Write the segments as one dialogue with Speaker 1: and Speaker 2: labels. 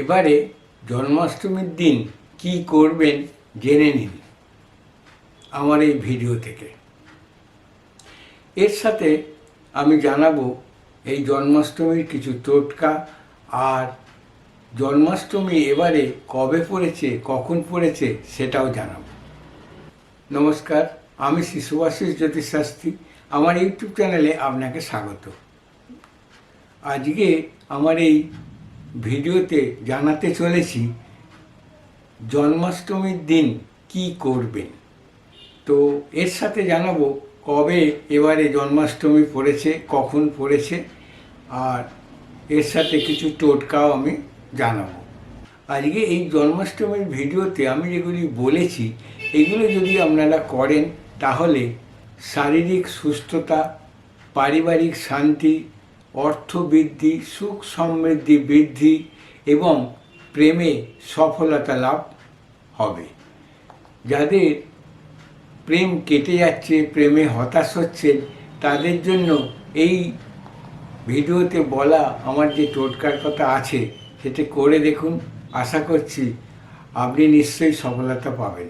Speaker 1: এবারে জন্মাষ্টমীর দিন কি করবেন জেনে নিন আমার এই ভিডিও থেকে। এর সাথে আমি জানাব এই জন্মাষ্টমীর কিছু টোটকা আর জন্মাষ্টমী এবারে কবে পড়েছে, কখন পড়েছে সেটাও জানাব। নমস্কার, আমি শিশুবাসিস জ্যোতিষশাস্ত্রী, আমার ইউটিউব চ্যানেলে আপনাকে স্বাগত। আজকে আমার এই ভিডিওতে জানাতে চলেছি, জন্মাষ্টমীর দিন কি করবেন? তো এর সাথে জানাব কবে এবারে জন্মাষ্টমী পড়েছে, কখন পড়েছে, আর এর সাথে কিছু টোটকাও আমি জানাব। আজকে এই জন্মাষ্টমীর ভিডিওতে আমি যেগুলি বলেছি, এগুলো যদি আপনারা করেন, তাহলে শারীরিক সুস্থতা, পারিবারিক শান্তি অর্থবৃদ্ধি, সুখ সমৃদ্ধি, বৃদ্ধি এবং প্রেমে সফলতা লাভ হবে। যাদের প্রেম কেটে যাচ্ছে, প্রেমে হতাশ হচ্ছেন তাদের জন্য এই ভিডিওতে বলা আমার যে টোটকার কথা আছে, সেটা করে দেখুন। আশা করছি আপনি নিশ্চয়ই সফলতা পাবেন।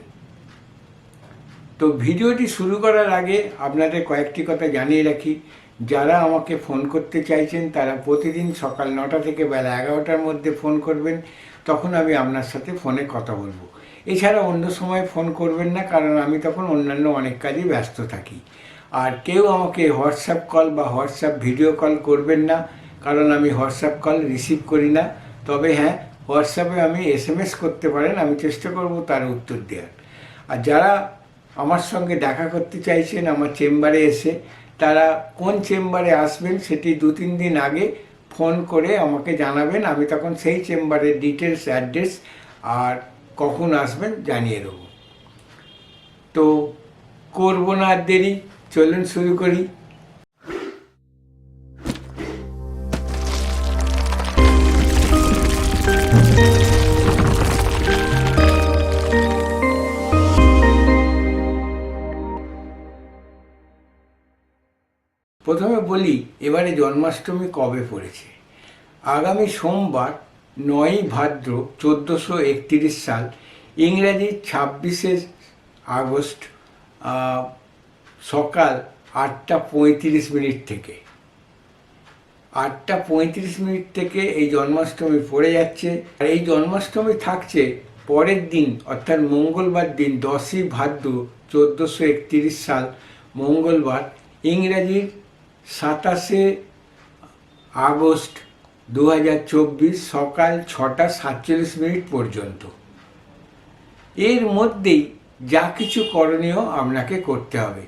Speaker 1: তো ভিডিওটি শুরু করার আগে আপনাদের কয়েকটি কথা জানিয়ে রাখি। যারা আমাকে ফোন করতে চাইছেন, তারা প্রতিদিন সকাল নটা থেকে বেলা এগারোটার মধ্যে ফোন করবেন। তখন আমি আপনার সাথে ফোনে কথা বলব। এছাড়া অন্য সময় ফোন করবেন না, কারণ আমি তখন অন্যান্য অনেক কাজে ব্যস্ত থাকি। আর কেউ আমাকে হোয়াটসঅ্যাপ কল বা হোয়াটসঅ্যাপ ভিডিও কল করবেন না, কারণ আমি হোয়াটসঅ্যাপ কল রিসিভ করি না। তবে হ্যাঁ হোয়াটসঅ্যাপে আমি এস এম এস করতে পারেন, আমি চেষ্টা করব তার উত্তর দেওয়ার। আর যারা আমার সঙ্গে দেখা করতে চাইছেন, আমার চেম্বারে এসে তারা কোন চেম্বারে আসবেন সেটি দু তিন দিন আগে ফোন করে আমাকে জানাবেন। আমি তখন সেই চেম্বারের ডিটেলস অ্যাড্রেস আর কখন আসবেন জানিয়ে দেবো। তো করব না আর দেরি, চলুন শুরু করি। বলি, এবারে জন্মাষ্টমী কবে পড়েছে? আগামী সোমবার, নয়ই ভাদ্র, চোদ্দোশো একত্রিশ সাল, ইংরাজি ছাব্বিশে আগস্ট সকাল আটটা পঁয়ত্রিশ মিনিট থেকে। আটটা পঁয়ত্রিশ মিনিট থেকে এই জন্মাষ্টমী পড়ে যাচ্ছে। আর এই জন্মাষ্টমী থাকছে পরের দিন, অর্থাৎ মঙ্গলবার দিন, দশই ভাদ্র, চোদ্দোশো একতিরিশ সাল, মঙ্গলবার, ইংরাজির সাতাশে আগস্ট দু হাজার চব্বিশ সকাল ছটা সাতচল্লিশ মিনিট পর্যন্ত। এর মধ্যেই যা কিছু করণীয় আপনাকে করতে হবে।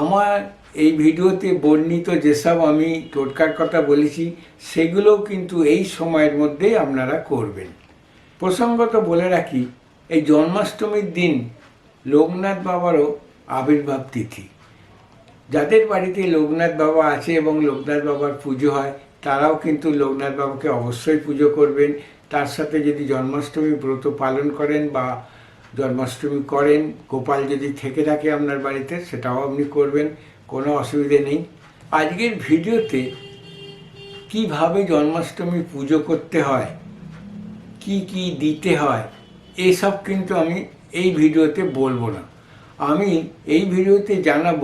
Speaker 1: আমার এই ভিডিওতে বর্ণিত যেসব আমি টোটকার কথা বলেছি, সেগুলোও কিন্তু এই সময়ের মধ্যেই আপনারা করবেন। প্রসঙ্গত বলে রাখি, এই জন্মাষ্টমীর দিন লোকনাথ বাবারও আবির্ভাব তিথি। যাদের বাড়িতে লোকনাথ বাবা আছে এবং লোকনাথ বাবার পুজো হয়, তারাও কিন্তু লোকনাথ বাবাকে অবশ্যই পুজো করবেন। তার সাথে যদি জন্মাষ্টমী ব্রত পালন করেন বা জন্মাষ্টমী করেন, গোপাল যদি থেকে থাকে আপনার বাড়িতে, সেটাও আপনি করবেন, কোনো অসুবিধে নেই। আজকের ভিডিওতে কীভাবে জন্মাষ্টমী পুজো করতে হয়, কি কি দিতে হয়, এসব কিন্তু আমি এই ভিডিওতে বলব না। আমি এই ভিডিওতে জানাব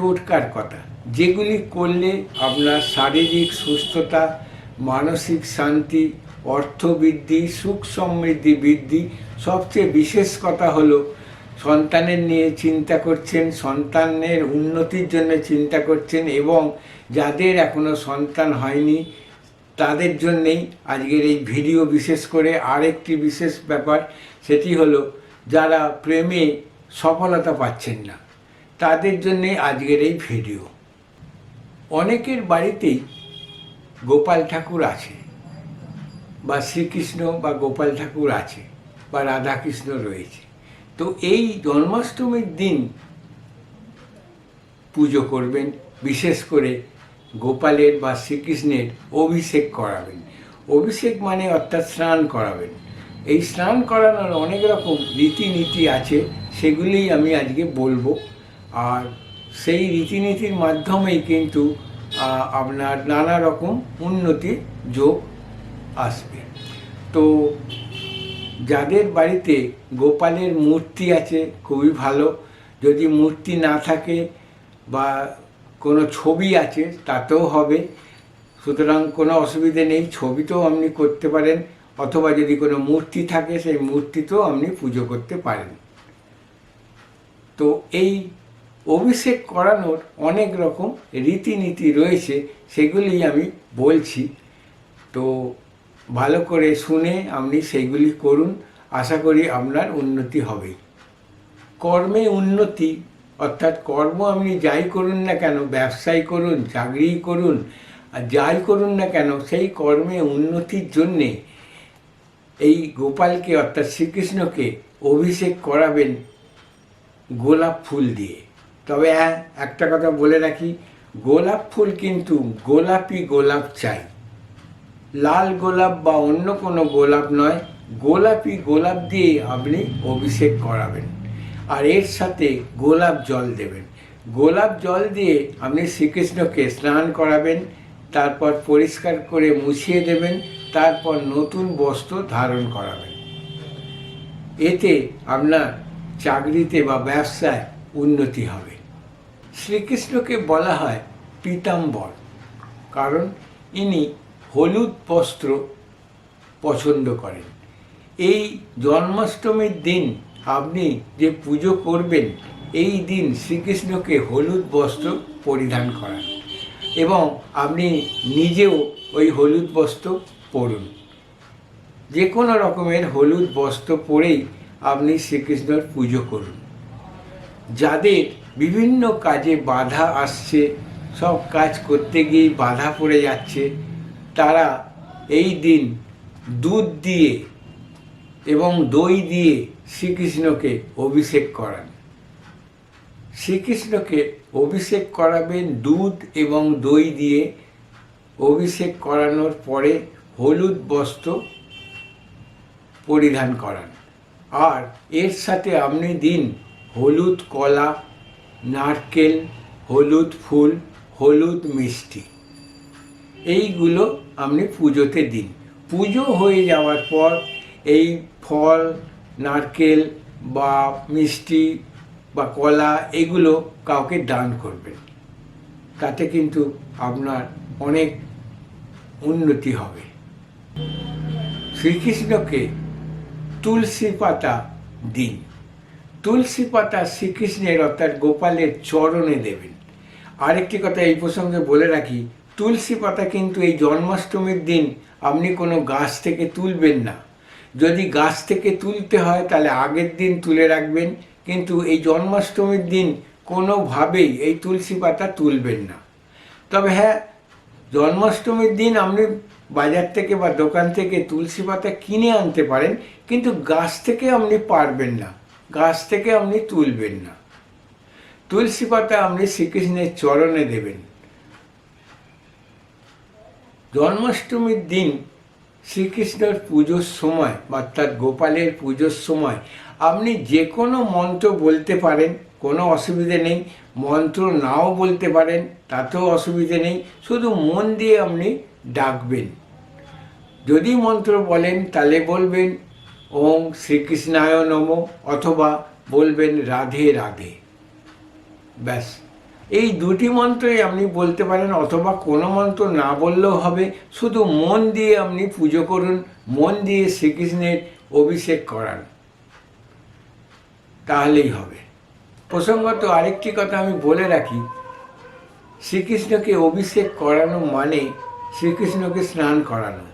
Speaker 1: টোটকার কথা। যেগুলি করলে আপনার শারীরিক সুস্থতা, মানসিক শান্তি, অর্থবৃদ্ধি, সুখ সমৃদ্ধি বৃদ্ধি, সবচেয়ে বিশেষ কথা হলো সন্তানের নিয়ে চিন্তা করছেন, সন্তানের উন্নতির জন্য চিন্তা করছেন এবং যাদের এখনও সন্তান হয়নি, তাদের জন্যেই আজকের এই ভিডিও বিশেষ করে আরেকটি বিশেষ ব্যাপার, সেটি হলো যারা প্রেমে সফলতা পাচ্ছেন না। তাদের জন্যে আজকের এই ভিডিও। অনেকের বাড়িতেই গোপাল ঠাকুর আছে, বা শ্রীকৃষ্ণ বা গোপাল ঠাকুর আছে, বা রাধাকৃষ্ণ রয়েছে। তো এই জন্মাষ্টমীর দিন পুজো করবেন, বিশেষ করে গোপালের বা শ্রীকৃষ্ণের অভিষেক করাবেন। অভিষেক মানে অর্থাৎ স্নান করাবেন। এই স্নান করানোর অনেক রকম রীতিনীতি আছে, সেগুলিই আমি আজকে বলব। আর সেই রীতিনীতির মাধ্যমেই কিন্তু আপনার নানা রকম উন্নতির যোগ আসবে। তো যাদের বাড়িতে গোপালের মূর্তি আছে, খুবই ভালো। যদি মূর্তি না থাকে বা কোনো ছবি আছে, তাতেও হবে। সুতরাং কোনো অসুবিধে নেই, ছবিতেও আপনি করতে পারেন। অথবা যদি কোনো মূর্তি থাকে, সেই মূর্তিতেও আপনি পুজো করতে পারেন। তো এই অভিষেক করানোর অনেক রকম রীতিনীতি রয়েছে, সেগুলি আমি বলছি। তো ভালো করে শুনে আপনি সেইগুলি করুন, আশা করি আপনার উন্নতি হবে। কর্মে উন্নতি, অর্থাৎ কর্ম আপনি যাই করুন না কেন, ব্যবসায় করুন চাকরি করুন, আর যাই করুন না কেন, সেই কর্মে উন্নতির জন্যে এই গোপালকে, অর্থাৎ শ্রীকৃষ্ণকে অভিষেক করাবেন গোলাপ ফুল দিয়ে। তবে হ্যাঁ একটা কথা বলে রাখি, গোলাপ ফুল কিন্তু গোলাপি গোলাপ চাই। লাল গোলাপ বা অন্য কোনো গোলাপ নয় গোলাপি গোলাপ দিয়ে আপনি অভিষেক করাবেন। আর এর সাথে গোলাপ জল দেবেন। গোলাপ জল দিয়ে আপনি শ্রীকৃষ্ণকে স্নান করাবেন, তারপর পরিষ্কার করে মুছিয়ে দেবেন, তারপর নতুন বস্ত্র ধারণ করাবেন। এতে আপনার চাকরিতে বা ব্যবসায় উন্নতি হবে। শ্রীকৃষ্ণকে বলা হয় পীতাম্বর, কারণ ইনি হলুদ বস্ত্র পছন্দ করেন। এই জন্মাষ্টমীর দিন আপনি যে পুজো করবেন, এই দিন শ্রীকৃষ্ণকে হলুদ বস্ত্র পরিধান করান এবং আপনি নিজেও ওই হলুদ বস্ত্র পরুন। যে কোনো রকমের হলুদ বস্ত্র পরেই আপনি শ্রীকৃষ্ণর পুজো করুন। যাদের বিভিন্ন কাজে বাধা আসছে, সব কাজ করতে গিয়ে বাধা পড়ে যাচ্ছে। তারা এই দিন দুধ দিয়ে এবং দই দিয়ে শ্রীকৃষ্ণকে অভিষেক করান। শ্রীকৃষ্ণকে অভিষেক করাবেন দুধ এবং দই দিয়ে। অভিষেক করানোর পরে হলুদ বস্ত্র পরিধান করান। আর এর সাথে আপনি দিন হলুদ কলা নারকেল, হলুদ ফুল, হলুদ মিষ্টি। এইগুলো আপনি পুজোতে দিন পুজো হয়ে যাওয়ার পর এই ফল, নারকেল বা মিষ্টি বা কলা এগুলো কাউকে দান করবেন। তাতে কিন্তু আপনার অনেক উন্নতি হবে। শ্রীকৃষ্ণকে তুলসী পাতা দিন। তুলসী পাতা শ্রীকৃষ্ণের অর্থাৎ গোপালের চরণে দেবেন। আরেকটি কথা এই প্রসঙ্গে বলে রাখি, তুলসী পাতা কিন্তু এই জন্মাষ্টমীর দিন আপনি কোনো গাছ থেকে তুলবেন না। যদি গাছ থেকে তুলতে হয় তাহলে আগের দিন তুলে রাখবেন, কিন্তু এই জন্মাষ্টমীর দিন কোনোভাবেই এই তুলসী পাতা তুলবেন না। তবে হ্যাঁ জন্মাষ্টমীর দিন আপনি বাজার থেকে বা দোকান থেকে তুলসী পাতা কিনে আনতে পারেন, কিন্তু গাছ থেকে আপনি পারবেন না। গাছ থেকে আপনি তুলবেন না। তুলসী পাতা আপনি শ্রীকৃষ্ণের চরণে দেবেন। জন্মাষ্টমীর দিন শ্রীকৃষ্ণের পুজোর সময়, অর্থাৎ গোপালের পুজোর সময়, আপনি যে কোনো মন্ত্র বলতে পারেন, কোনো অসুবিধে নেই। মন্ত্র নাও বলতে পারেন, তাতেও অসুবিধে নেই। শুধু মন দিয়ে আপনি ডাকবেন। যদি মন্ত্র বলেন তাহলে বলবেন ওম শ্রীকৃষ্ণায় নম অথবা বলবেন রাধে রাধে। ব্যাস। এই দুটি মন্ত্রই আপনি বলতে পারেন অথবা কোনো মন্ত্র না বললেও হবে। শুধু মন দিয়ে আপনি পুজো করুন, মন দিয়ে শ্রীকৃষ্ণের অভিষেক করান। তাহলেই হবে। প্রসঙ্গত আরেকটি কথা আমি বলে রাখি। শ্রীকৃষ্ণকে অভিষেক করানো মানে শ্রীকৃষ্ণকে স্নান করানো।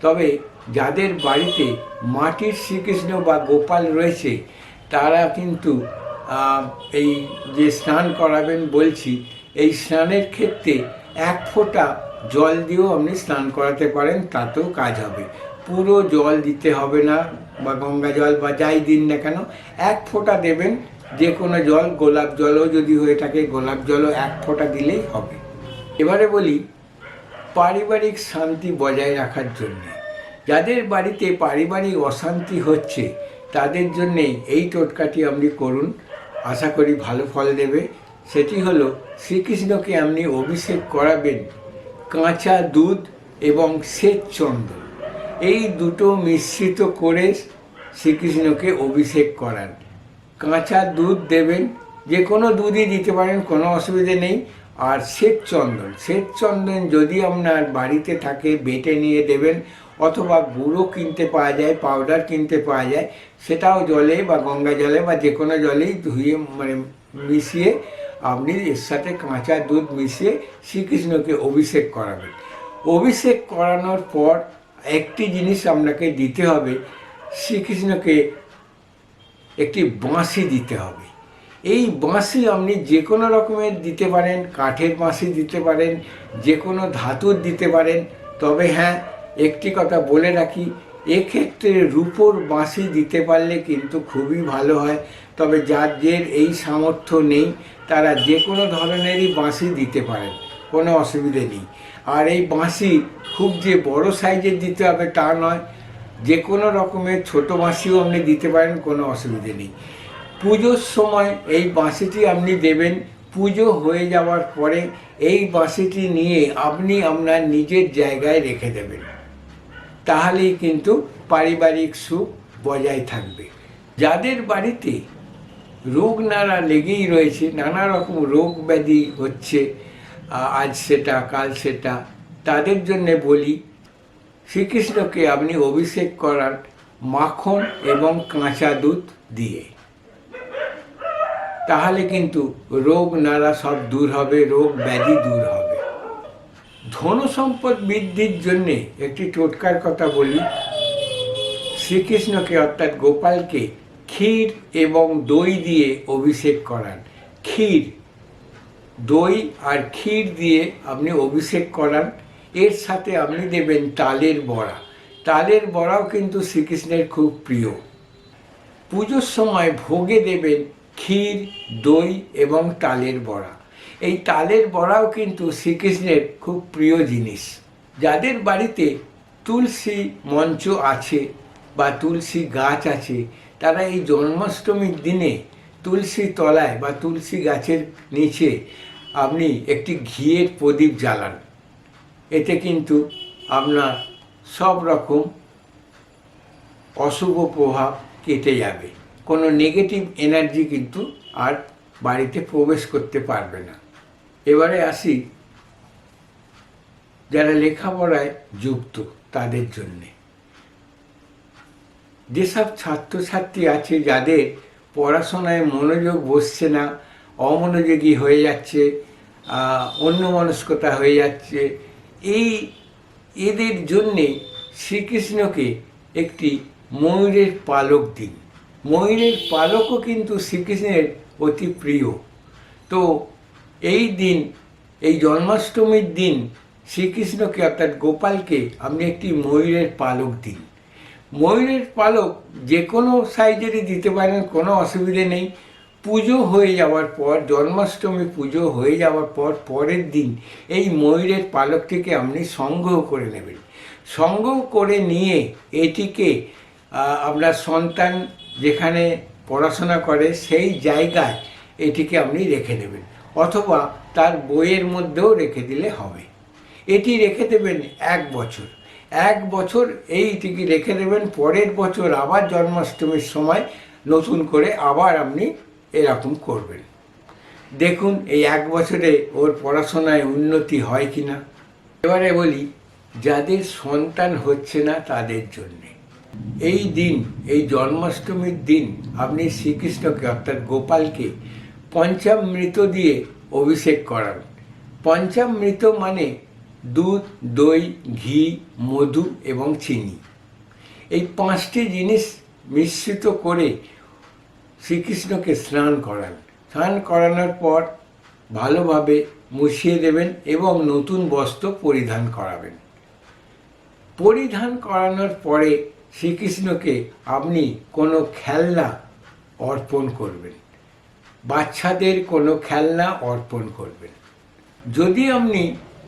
Speaker 1: তবে যাদের বাড়িতে মাটির শ্রীকৃষ্ণ বা গোপাল রয়েছে, তারা কিন্তু এই যে স্নান করাবেন বলছি, এই স্নানের ক্ষেত্রে এক ফোঁটা জল দিয়েও আপনি স্নান করাতে পারেন, তাতেও কাজ হবে। পুরো জল দিতে হবে না, বা গঙ্গা জল বা যাই দিন না কেন, এক ফোঁটা দেবেন, যে কোনো জল, গোলাপ জলও যদি হয়ে থাকে, গোলাপ জলও এক ফোঁটা দিলেই হবে। এবারে বলি, পারিবারিক শান্তি বজায় রাখার জন্য। যাদের বাড়িতে পারিবারিক অশান্তি হচ্ছে, তাদের জন্যে এই টোটকাটি আপনি করুন। আশা করি ভালো ফল দেবে। সেটি হলো, শ্রীকৃষ্ণকে আপনি অভিষেক করাবেন কাঁচা দুধ এবং শ্বেতচন্দ্র এই দুটো মিশ্রিত করে শ্রীকৃষ্ণকে অভিষেক করান। কাঁচা দুধ দেবেন, যে কোনো দুধই দিতে পারেন, কোনো অসুবিধে নেই। আর শ্বেত চন্দন শ্বেত চন্দন যদি আপনার বাড়িতে থাকে, বেটে নিয়ে দেবেন অথবা গুঁড়ো কিনতে পাওয়া যায় পাউডার কিনতে পাওয়া যায়, সেটাও জলে বা গঙ্গা জলে বা যে কোনো জলেই ধুয়ে মানে মিশিয়ে আপনি এর সাথে কাঁচা দুধ মিশিয়ে শ্রীকৃষ্ণকে অভিষেক করাবেন। অভিষেক করানোর পর একটি জিনিস আপনাকে দিতে হবে, শ্রীকৃষ্ণকে একটি বাঁশি দিতে হবে। এই বাঁশি আপনি যে কোনো রকমের দিতে পারেন, কাঠের বাঁশি দিতে পারেন, যে কোনো ধাতুর দিতে পারেন, তবে হ্যাঁ একটি কথা বলে রাখি, এক্ষেত্রে রূপোর বাঁশি দিতে পারলে কিন্তু খুবই ভালো হয়। তবে যাদের এই সামর্থ্য নেই, তারা যে কোনো ধরনেরই বাঁশি দিতে পারেন, কোনো অসুবিধে নেই। আর এই বাঁশি খুব যে বড় সাইজের দিতে হবে তা নয় যে কোনো রকমের ছোট বাঁশিও আপনি দিতে পারেন, কোনো অসুবিধে নেই। পুজোর সময় এই বাঁশিটি আপনি দেবেন, পুজো হয়ে যাওয়ার পরে এই বাঁশিটি নিয়ে আপনি আপনার নিজের জায়গায় রেখে দেবেন। তাহলেই কিন্তু পারিবারিক সুখ বজায় থাকবে। যাদের বাড়িতে রোগ নানা লেগেই রয়েছে, নানা রকম রোগ ব্যাধি হচ্ছে আজ সেটা, কাল সেটা, তাদের জন্যে বলি, শ্রীকৃষ্ণকে আপনি অভিষেক করান মাখন এবং কাঁচা দুধ দিয়ে। তাহলে কিন্তু রোগ নাড়া সব দূর হবে, রোগ ব্যাধি দূর হবে। ধন সম্পদ বৃদ্ধির জন্যে একটি টোটকার কথা বলি। শ্রীকৃষ্ণকে অর্থাৎ গোপালকে ক্ষীর এবং দই দিয়ে অভিষেক করান। ক্ষীর, দই আর ক্ষীর দিয়ে আপনি অভিষেক করান। এর সাথে আপনি দেবেন তালের বড়া। তালের বড়াও কিন্তু শ্রীকৃষ্ণের খুব প্রিয়। পুজোর সময় ভোগে দেবেন ক্ষীর, দই এবং তালের বড়া। এই তালের বড়াও কিন্তু শ্রীকৃষ্ণের খুব প্রিয় জিনিস। যাদের বাড়িতে তুলসী মঞ্চ আছে বা তুলসী গাছ আছে, তারা এই জন্মাষ্টমীর দিনে তুলসী তলায় বা তুলসী গাছের নিচে আপনি একটি ঘিয়ের প্রদীপ জ্বালান। এতে কিন্তু আপনার সব রকম অশুভ প্রভাব কেটে যাবে। কোনো নেগেটিভ এনার্জি কিন্তু আর বাড়িতে প্রবেশ করতে পারবে না। এবারে আসি যারা লেখাপড়ায় যুক্ত তাদের জন্যে। যেসব ছাত্রছাত্রী আছে যাদের পড়াশোনায় মনোযোগ বসছে না, অমনোযোগী হয়ে যাচ্ছে অন্যমনস্কতা হয়ে যাচ্ছে, এই এদের জন্যে শ্রীকৃষ্ণকে একটি ময়ূরের পালক দিন। ময়ূরের পালকও কিন্তু শ্রীকৃষ্ণের অতি প্রিয়। তো এই দিন, এই জন্মাষ্টমীর দিন শ্রীকৃষ্ণকে অর্থাৎ গোপালকে আপনি একটি ময়ূরের পালক দিন ময়ূরের পালক যে কোনো সাইজেরই দিতে পারেন, কোনো অসুবিধে নেই। পুজো হয়ে যাওয়ার পর, জন্মাষ্টমী পুজো হয়ে যাওয়ার পর, পরের দিন এই ময়ূরের পালকটিকে আপনি সংগ্রহ করে নেবেন। সংগ্রহ করে নিয়ে এটিকে আপনার সন্তান যেখানে পড়াশোনা করে সেই জায়গায় এটিকে আপনি রেখে দেবেন। অথবা তার বইয়ের মধ্যেও রেখে দিলে হবে। এটি রেখে দেবেন এক বছর। এক বছর এইটিকে রেখে দেবেন, পরের বছর আবার জন্মাষ্টমীর সময় নতুন করে আবার আপনি এরকম করবেন। দেখুন, এই এক বছরে ওর পড়াশোনায় উন্নতি হয় কি না এবারে বলি, যাদের সন্তান হচ্ছে না তাদের জন্যে। এই দিন, এই জন্মাষ্টমীর দিন আপনি শ্রীকৃষ্ণকে, অর্থাৎ গোপালকে পঞ্চামৃত দিয়ে অভিষেক করান। পঞ্চামৃত মানে দুধ, দই, ঘি, মধু এবং চিনি। এই পাঁচটি জিনিস মিশ্রিত করে শ্রীকৃষ্ণকে স্নান করান। স্নান করানোর পর ভালোভাবে মুছিয়ে দেবেন এবং নতুন বস্ত্র পরিধান করাবেন। পরিধান করানোর পরে শ্রীকৃষ্ণকে আপনি কোনো খেলনা অর্পণ করবেন। বাচ্চাদের কোনো খেলনা অর্পণ করবেন। যদি আপনি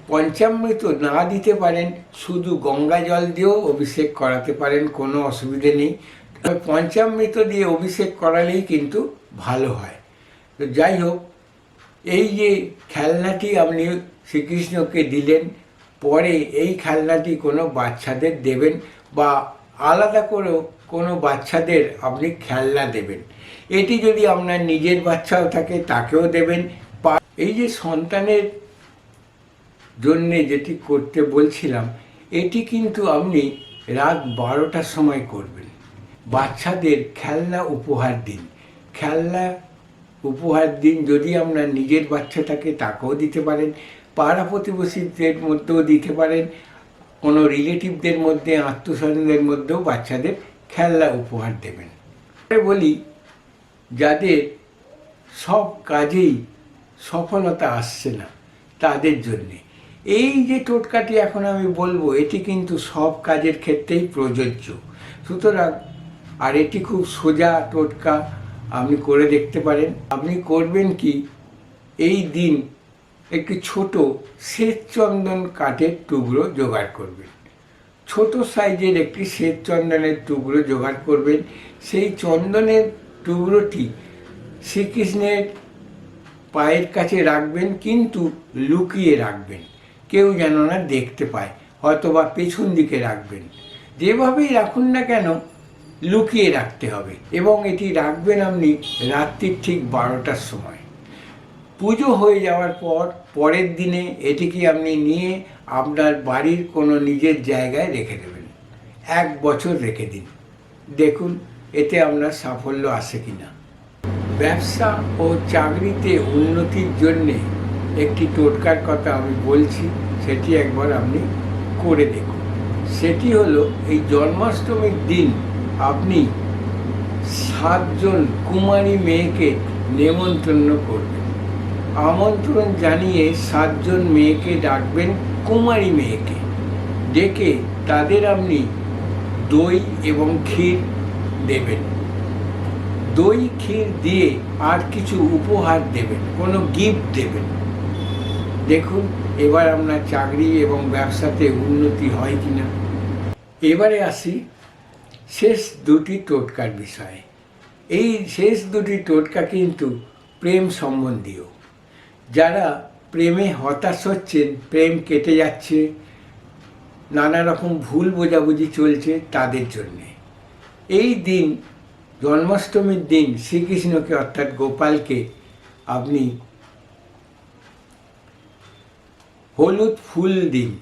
Speaker 1: পঞ্চামৃত না দিতে পারেন, শুধু গঙ্গা জল দিয়েও অভিষেক করাতে পারেন, কোনো অসুবিধে নেই। তবে পঞ্চামৃত দিয়ে অভিষেক করালেই কিন্তু ভালো হয়। তো যাই হোক, এই যে খেলনাটি আপনি শ্রীকৃষ্ণকে দিলেন, পরে এই খেলনাটি কোনো বাচ্চাদের দেবেন বা আলাদা করেও কোনো বাচ্চাদের আপনি খেলনা দেবেন। এটি যদি আপনার নিজের বাচ্চাও থাকে, তাকেও দেবেন। এই যে সন্তানের জন্যে যেটি করতে বলছিলাম, এটি কিন্তু আপনি রাত বারোটার সময় করবেন। বাচ্চাদের খেলনা উপহার দিন। খেলনা উপহার দিন যদি আপনার নিজের বাচ্চা থাকে, তাকেও দিতে পারেন। পাড়া প্রতিবেশীদের মধ্যেও দিতে পারেন। কোনো রিলেটিভদের মধ্যে, আত্মস্বজনদের মধ্যেও বাচ্চাদের খেলনা উপহার দেবেন। বলি যাদের সব কাজেই সফলতা আসছে না, তাদের জন্যে। এই যে টোটকাটি এখন আমি বলব, এটি কিন্তু সব কাজের ক্ষেত্রেই প্রযোজ্য। সুতরাং, আর এটি খুব সোজা টোটকা আপনি করে দেখতে পারেন। আপনি করবেন কি, এই দিন একটি ছোট শ্বেত চন্দন কাঠের টুকরো জোগাড় করবেন। ছোট সাইজের একটি শ্বেত চন্দনের টুকরো জোগাড় করবেন। সেই চন্দনের টুকরোটি শ্রীকৃষ্ণের পায়ের কাছে রাখবেন, কিন্তু লুকিয়ে রাখবেন। কেউ যেন না দেখতে পায় হয়তো বা পেছন দিকে রাখবেন। যেভাবেই রাখুন না কেন, লুকিয়ে রাখতে হবে এবং এটি রাখবেন আপনি রাত্রির ঠিক বারোটার সময়। পুজো হয়ে যাওয়ার পর, পরের দিনে এটিকে আপনি নিয়ে আপনার বাড়ির কোনো নিজের জায়গায় রেখে দেবেন। এক বছর রেখে দিন। দেখুন এতে আপনার সাফল্য আসে কি না ব্যবসা ও চাকরিতে উন্নতির জন্যে একটি টোটকার কথা আমি বলছি, সেটি একবার আপনি করে দেখুন। সেটি হলো, এই জন্মাষ্টমীর দিন আপনি সাতজন কুমারী মেয়েকে নেমন্তন্ন করবেন। আমন্ত্রণ জানিয়ে সাতজন মেয়েকে ডাকবেন কুমারী মেয়েকে। ডেকে তাদের আপনি দই এবং ক্ষীর দেবেন। দই, ক্ষীর দিয়ে আর কিছু উপহার দেবেন, কোনো গিফট দেবেন। দেখুন, এবার আপনার চাকরি এবং ব্যবসাতে উন্নতি হয় কি না। এবারে আসি শেষ দুটি টোটকার বিষয়ে। এই শেষ দুটি টোটকা কিন্তু প্রেম সম্বন্ধীয়। যারা প্রেমে হতাশ হচ্ছেন, প্রেম কেটে যাচ্ছে, নানা রকম ভুল বোঝাবুঝি চলছে তাদের জন্যে। এই দিন, জন্মাষ্টমীর দিন শ্রীকৃষ্ণকে, অর্থাৎ গোপালকে, আপনি হলুদ ফুল দিন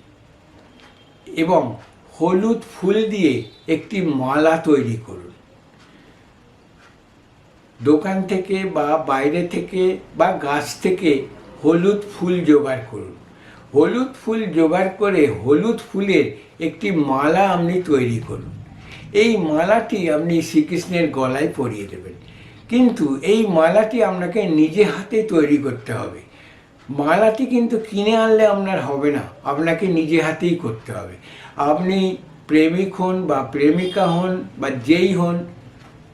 Speaker 1: এবং হলুদ ফুল দিয়ে একটি মালা তৈরি করুন। দোকান থেকে বা বাইরে থেকে বা গাছ থেকে হলুদ ফুল জোগাড় করুন। হলুদ ফুল জোগাড় করে হলুদ ফুলের একটি মালা আপনি তৈরি করুন। এই মালাটি আপনি শ্রীকৃষ্ণের গলায় পরিয়ে দেবেন। কিন্তু এই মালাটি আপনাকে নিজে হাতে তৈরি করতে হবে। মালাটি কিন্তু কিনে আনলে আপনার হবে না, আপনাকে নিজে হাতেই করতে হবে। আপনি প্রেমিক হন বা প্রেমিকা হন বা যেই হন,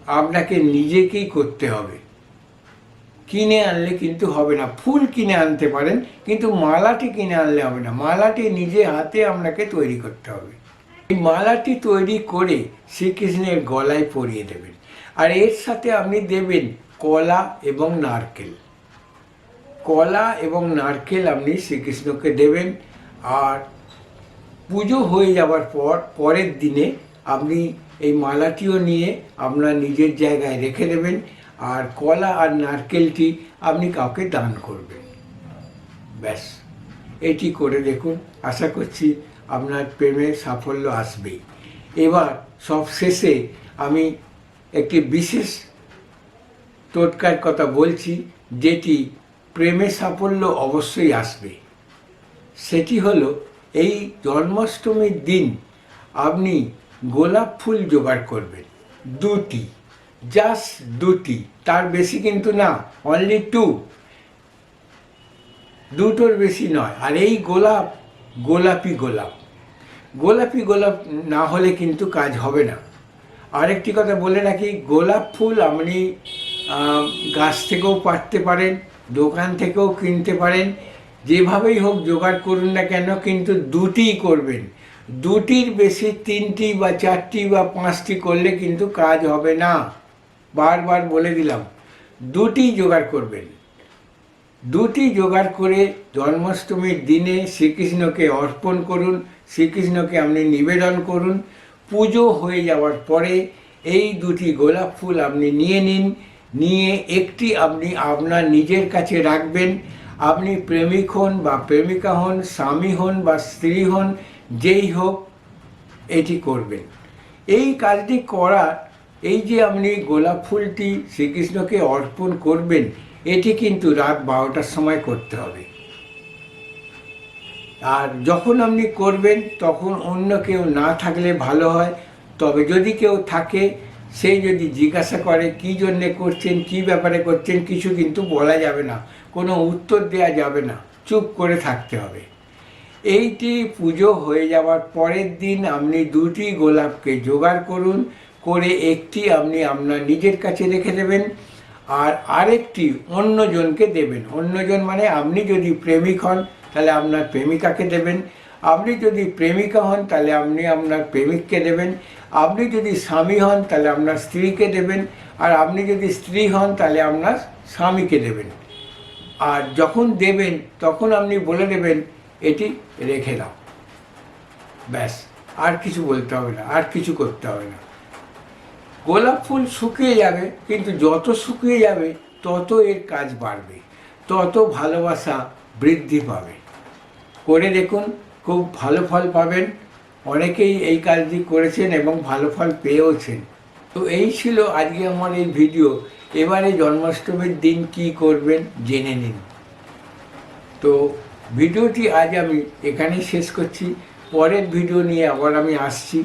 Speaker 1: আপনাকে নিজেকেই করতে হবে। কিনে আনলে কিন্তু হবে না, ফুল কিনে আনতে পারেন, কিন্তু মালাটি কিনে আনলে হবে না। মালাটি নিজে হাতে আপনাকে তৈরি করতে হবে। এই মালাটি তৈরি করে শ্রীকৃষ্ণের গলায় পরিয়ে দেবেন। আর এর সাথে আপনি দেবেন কলা এবং নারকেল। কলা এবং নারকেল আপনি শ্রীকৃষ্ণকে দেবেন। আর পুজো হয়ে যাওয়ার পর, পরের দিনে আপনি এই মালাটিও নিয়ে আপনার নিজের জায়গায় রেখে দেবেন। আর কলা আর নারকেলটি আপনি কাউকে দান করবেন। ব্যাস, এটি করে দেখুন। আশা করছি আপনার প্রেমে সাফল্য আসবেই। এবার সব শেষে আমি একটি বিশেষ টোটকার কথা বলছি, যেটি প্রেমে সাফল্য অবশ্যই আসবে। সেটি হলো, এই জন্মাষ্টমীর দিন আপনি গোলাপ ফুল জোগাড় করবেন, দুটি জাস্ট দুটি, তার বেশি কিন্তু না অনলি টু দুটোর বেশি নয়, আর এই গোলাপ গোলাপি গোলাপ। গোলাপি গোলাপ না হলে কিন্তু কাজ হবে না। আরেকটি কথা বলে রাখি, গোলাপ ফুল আপনি গাছ থেকেও পাড়তে পারেন, দোকান থেকেও কিনতে পারেন, যেভাবেই হোক জোগাড় করুন না কেন কিন্তু দুটিই করবেন। দুটির বেশি তিনটি বা চারটি বা পাঁচটি করলে কিন্তু কাজ হবে না। বারবার বলে দিলাম দুটি জোগাড় করবেন। দুটি জোগাড় করে জন্মাষ্টমীর দিনে শ্রীকৃষ্ণকে অর্পণ করুন, শ্রীকৃষ্ণকে আপনি নিবেদন করুন। পুজো হয়ে যাওয়ার পরে এই দুটি গোলাপ ফুল আপনি নিয়ে নিন, নিয়ে একটি আপনি আপনার নিজের কাছে রাখবেন। আপনি প্রেমিক হন বা প্রেমিকা হন, স্বামী হন বা স্ত্রী হন, যেই হোক এটি করবেন। এই কাজটি করার, এই যে আপনি গোলাপ ফুলটি শ্রীকৃষ্ণকে অর্পণ করবেন এটি কিন্তু রাত বারোটার সময় করতে হবে। আর যখন আপনি করবেন, তখন অন্য কেউ না থাকলে ভালো হয়। তবে যদি কেউ থাকে, সে যদি জিজ্ঞাসা করে, কী জন্যে করছেন? কী ব্যাপারে করছেন? কিছু কিন্তু বলা যাবে না। কোনো উত্তর দেওয়া যাবে না। চুপ করে থাকতে হবে। এইটি পুজো হয়ে যাওয়ার পরের দিন আপনি দুটি গোলাপকে জোগাড় করুন, করে একটি আপনি আপনার নিজের কাছে রেখে দেবেন। আর আরেকটি অন্যজনকে দেবেন। অন্যজন মানে আপনি যদি প্রেমিক হন, তাহলে আপনার প্রেমিকাকে দেবেন। আপনি যদি প্রেমিকা হন, তাহলে আপনি আপনার প্রেমিককে দেবেন। আপনি যদি স্বামী হন, তাহলে আপনার স্ত্রীকে দেবেন। আর আপনি যদি স্ত্রী হন, তাহলে আপনার স্বামীকে দেবেন। আর যখন দেবেন, তখন আপনি বলে দেবেন, এটি রেখে দাও। ব্যাস, আর কিছু বলতে হবে না, আর কিছু করতে হবে না। গোলাপ ফুল শুকিয়ে যাবে, কিন্তু যত শুকিয়ে যাবে, তত এর কাজ বাড়বে, তত ভালোবাসা বৃদ্ধি পাবে। করে দেখুন, খুব ভালো ফল পাবেন। অনেকেই এই কাজটি করেছেন এবং ভালো ফল পেয়েওছেন। তো এই ছিল আজকে আমার এই ভিডিও। এবারে জন্মাষ্টমীর দিন কি করবেন জেনে নিন। তো ভিডিওটি আজ আমি এখানেই শেষ করছি। পরের ভিডিও নিয়ে আবার আমি আসছি।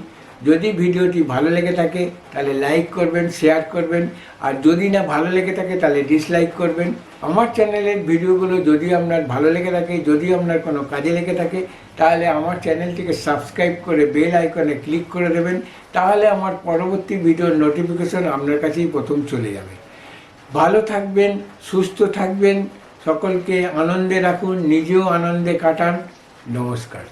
Speaker 1: যদি ভিডিওটি ভালো লেগে থাকে, তাহলে লাইক করবেন শেয়ার করবেন। আর যদি না ভালো লেগে থাকে, তাহলে ডিসলাইক করবেন। আমার চ্যানেলের ভিডিওগুলো যদি আপনার ভালো লেগে থাকে, যদি আপনার কোনো কাজে লেগে থাকে, তাহলে আমার চ্যানেলটিকে সাবস্ক্রাইব করে বেল আইকনে ক্লিক করে দেবেন। তাহলে আমার পরবর্তী ভিডিওর নোটিফিকেশন আপনার কাছেই প্রথম চলে যাবে। ভালো থাকবেন, সুস্থ থাকবেন, সকলকে আনন্দে রাখুন, নিজেও আনন্দে কাটান। নমস্কার।